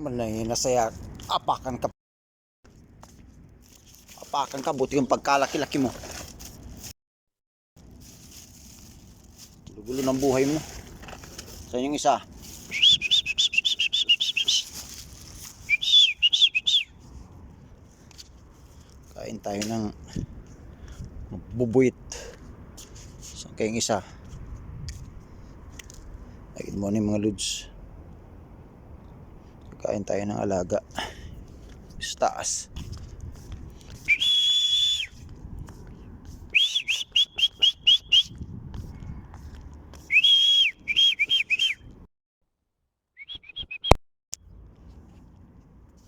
naman na nasaya, apakan ka. Apakan ka, buti yung pagkalaki-laki mo. Gulo ng buhay mo. Saan yung isa? Kain tayo ng bubuit. Saan kayong isa? Good morning mga lods. Kain tayo ng alaga. Sa taas.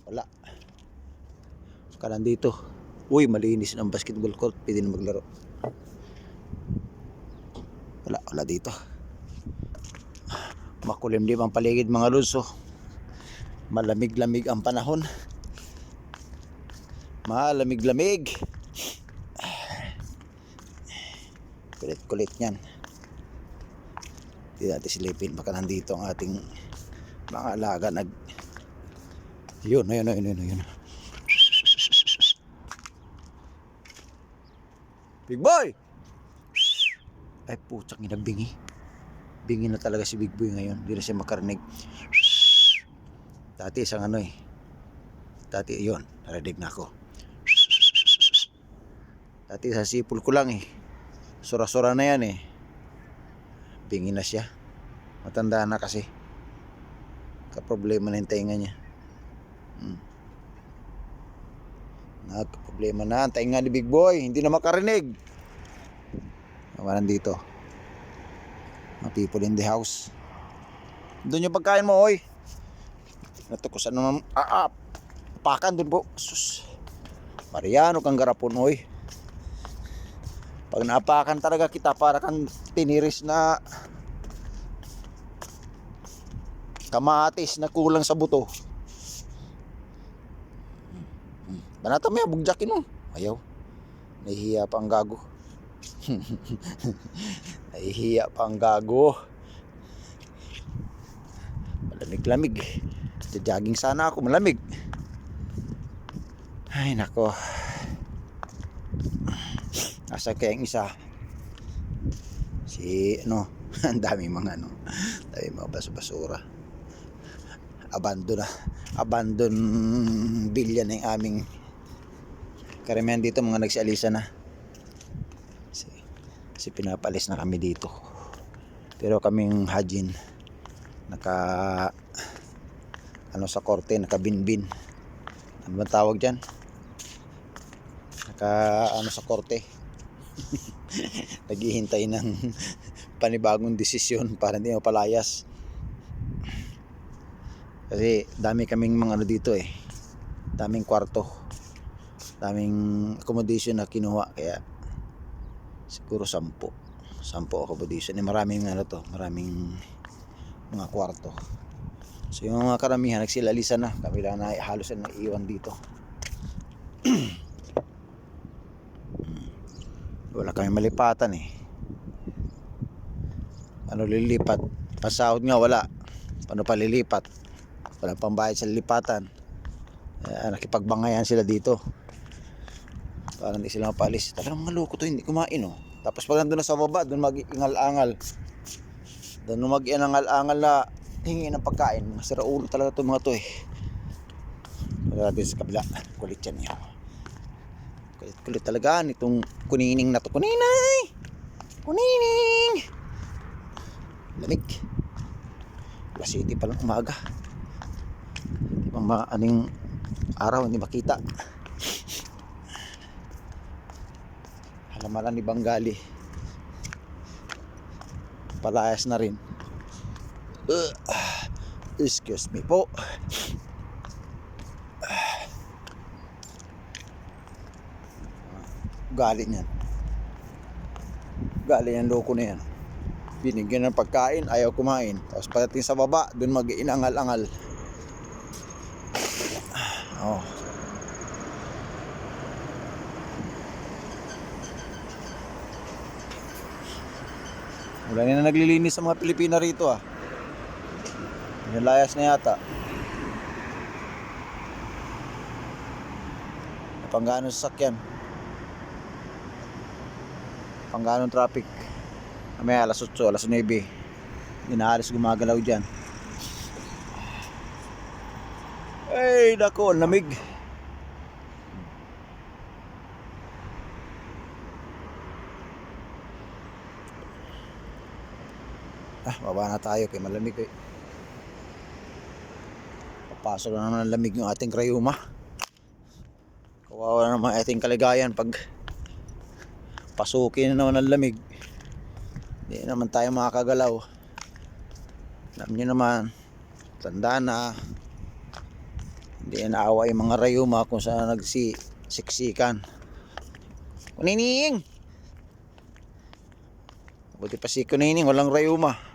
Wala. Ka dito. Uy, malinis ng basketball court. Pwede na maglaro. Wala, wala dito. Makulimlim ang paligid mga luso. Malamig-lamig ang panahon. Malamig-lamig. Kulit-kulit niyan. Hindi natin silipin. Baka nandito ang ating mga alaga nag... Yun, yun, yun, yun, yun. Big boy! Ay putsak ina bingi. Bingi na talaga si Big Boy ngayon. Hindi na siya makarinig. Dati isang ano eh. Dati yun, narinig na ako. Dati sa sipol ko lang eh. Sura-sura na yan eh. Bingi na siya. Matanda na kasi. Kaproblema na yung tenga niya. Hmm. Nagka-problema na ang tenga ni Big Boy. Hindi na makarinig. Naman dito. Mga people in the house. Doon yung pagkain mo, oy. Natukusan naman. Ah, ah. Pakan doon po. Sus. Mariano kang garapon, oy. Pag naapakan talaga kita para kang tiniris na kamatis na kulang sa buto. Banata yan, bugjakin mo. Ayaw. Nahihiya pa ang gago. Nahihiya pa ang gago. Malamig-lamig. Jogging sana ako, malamig. Ay, nako. Asa kaya ang isa? Si, ano, ang dami mga, ano, dami mga bas-basura. Abandon na. Abandon bilya na yung aming karamihan dito mga nagsialisa na. Si, si pinapalis na kami dito. Pero kaming hajin naka ano sa korte, naka binbin. Ano ba tawag diyan? Naka ano sa korte. Naghihintay ng panibagong desisyon para hindi mapalayas. Kasi dami kaming mga ano dito eh. Daming kwarto. Daming accommodation na kinuha kaya siguro sampo. Sampo accommodation. Eh, maraming ano to, maraming mga kwarto. So yung mga karamihan nagsilalisa na. Kami lang na halos na naiiwan dito. Wala kami malipatan eh. Ano lilipat? Pasahod nga wala. Paano pa lilipat? Wala pang bayad sa lilipatan. Eh, nakipagbangayan sila dito. Para hindi sila mapalis. Talagang mga loko to, hindi kumain oh. Tapos pag nandun na sa baba, doon mag-ingal-angal. Doon mag-inangal-angal na hingi ng pagkain. Mga siraulo talaga to mga to eh. Grabe sa kabila. Kulit yan yun. Kulit, kulit talaga nitong kunining na to. Kuninay! Kunining! Lamig. Alas City pa lang umaga. Ibang mga aning araw hindi makita. Halamaran ni Bangali. Palayas na rin. Uh, excuse me po. Gali niyan. Gali yan loko na yan. Binigyan ng pagkain, ayaw kumain. Tapos pagdating sa baba, dun mag-inangal-angal. Oh. Wala na naglilinis sa mga Pilipina rito ah. Nilayas na yata. Panggano sa sakyan. Panggano traffic. Mamaya alas 8, alas 9. Inaalis gumagalaw dyan. Ay, dako, lamig. Ah, baba na tayo kay malamig eh. Papasok na naman ang lamig yung ating krayuma. Kawawa na naman ating kaligayan pag pasukin na naman ang lamig. Hindi naman tayo makakagalaw. Alam nyo naman, tanda na. Hindi naawa yung mga rayuma kung saan nagsisiksikan. Kunining! Buti pa si Kunining, walang rayuma.